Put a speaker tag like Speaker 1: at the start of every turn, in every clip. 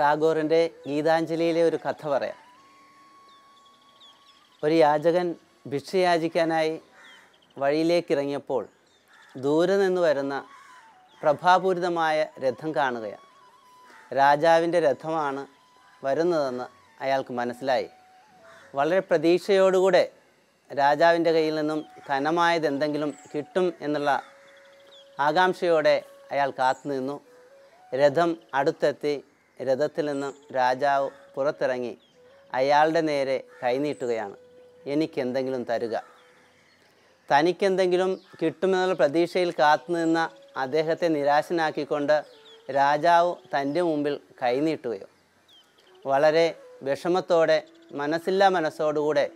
Speaker 1: ടാഗോറിന്റെ ഗീതാഞ്ജലിയിലെ ഒരു കഥ പറയാം. ഒരു യാചകൻ ഭിക്ഷ വഴിയിലേക്ക് ഇറങ്ങിയപ്പോൾ ദൂരെ നിന്ന് വരുന്ന പ്രഭാപൂരിതമായ രഥം കാണുകയാണ്. രാജാവിന്റെ രഥമാണ് വരുന്നതെന്ന് അയാൾക്ക് മനസ്സിലായി. വളരെ പ്രതീക്ഷയോടുകൂടെ രാജാവിന്റെ കയ്യിൽ നിന്നും ഘനമായത് എന്തെങ്കിലും കിട്ടും എന്നുള്ള ആകാംക്ഷയോടെ അയാൾ കാത്തുനിന്നു. രഥം അടുത്തെത്തി രഥത്തിൽ നിന്നും രാജാവ് പുറത്തിറങ്ങി അയാളുടെ നേരെ കൈനീട്ടുകയാണ്. എനിക്കെന്തെങ്കിലും തരുക. തനിക്കെന്തെങ്കിലും കിട്ടുമെന്നുള്ള പ്രതീക്ഷയിൽ കാത്തുനിന്ന അദ്ദേഹത്തെ നിരാശനാക്കിക്കൊണ്ട് രാജാവ് തന്റെ മുമ്പിൽ കൈനീട്ടുകയോ. വളരെ വിഷമത്തോടെ മനസ്സില്ലാ മനസ്സോടുകൂടെ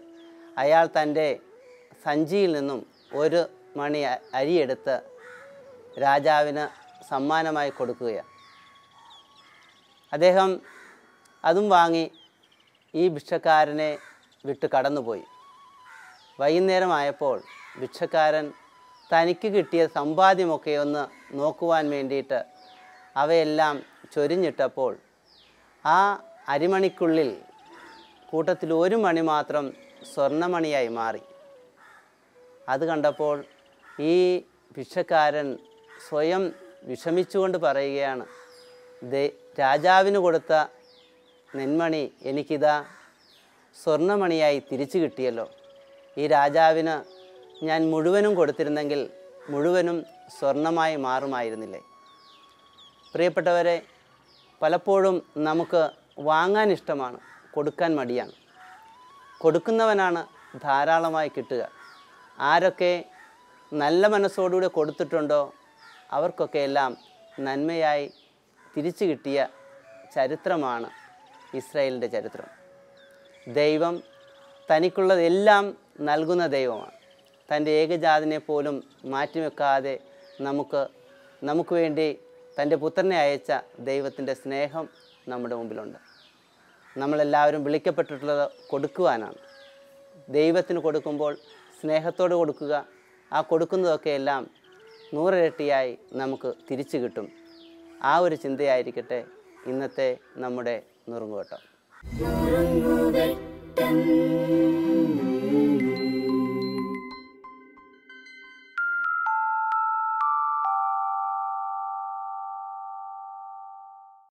Speaker 1: അയാൾ തന്റെ സഞ്ചിയിൽ നിന്നും ഒരു മണി അരിയെടുത്ത് രാജാവിന് സമ്മാനമായി കൊടുക്കുകയാണ്. അദ്ദേഹം അതും വാങ്ങി ഈ ഭിക്ഷക്കാരനെ വിട്ട് കടന്നുപോയി. വൈകുന്നേരമായപ്പോൾ ഭിക്ഷക്കാരൻ തനിക്ക് കിട്ടിയ സമ്പാദ്യമൊക്കെ ഒന്ന് നോക്കുവാൻ വേണ്ടിയിട്ട് അവയെല്ലാം ചൊരിഞ്ഞിട്ടപ്പോൾ ആ അരിമണിക്കുള്ളിൽ കൂട്ടത്തിൽ ഒരു മണി മാത്രം സ്വർണമണിയായി മാറി. അത് കണ്ടപ്പോൾ ഈ ഭിക്ഷക്കാരൻ സ്വയം വിഷമിച്ചുകൊണ്ട് പറയുകയാണ് രാജാവിന് കൊടുത്ത നെന്മണി എനിക്കിതാ സ്വർണമണിയായി തിരിച്ചു കിട്ടിയല്ലോ. ഈ രാജാവിന് ഞാൻ മുഴുവനും കൊടുത്തിരുന്നെങ്കിൽ മുഴുവനും സ്വർണമായി മാറുമായിരുന്നില്ലേ? പ്രിയപ്പെട്ടവരെ പലപ്പോഴും നമുക്ക് വാങ്ങാൻ ഇഷ്ടമാണ് കൊടുക്കാൻ മടിയാണ്. കൊടുക്കുന്നവനാണ് ധാരാളമായി കിട്ടുക. ആരൊക്കെ നല്ല മനസ്സോടുകൂടി കൊടുത്തിട്ടുണ്ടോ അവർക്കൊക്കെ എല്ലാം നന്മയായി തിരിച്ചു കിട്ടിയ ചരിത്രമാണ് ഇസ്രായേലിന്റെ ചരിത്രം. ദൈവം തനിക്കുള്ളതെല്ലാം നൽകുന്ന ദൈവമാണ്. തന്റെ ഏകജാതിനെ പോലും മാറ്റിവെക്കാതെ നമുക്ക് നമുക്ക് വേണ്ടി തന്റെ പുത്രനെ അയച്ച ദൈവത്തിന്റെ സ്നേഹം നമ്മുടെ മുമ്പിലുണ്ട്. നമ്മളെല്ലാവരും വിളിക്കപ്പെട്ടിട്ടുള്ളത് കൊടുക്കുവാനാണ്. ദൈവത്തിന് കൊടുക്കുമ്പോൾ സ്നേഹത്തോട് കൊടുക്കുക ആ കൊടുക്കുന്നതൊക്കെ എല്ലാം നൂറിരട്ടിയായി നമുക്ക് തിരിച്ചു കിട്ടും. ആ ഒരു ചിന്തയായിരിക്കട്ടെ ഇന്നത്തെ നമ്മുടെ
Speaker 2: നുറുങ്ങുവട്ടം.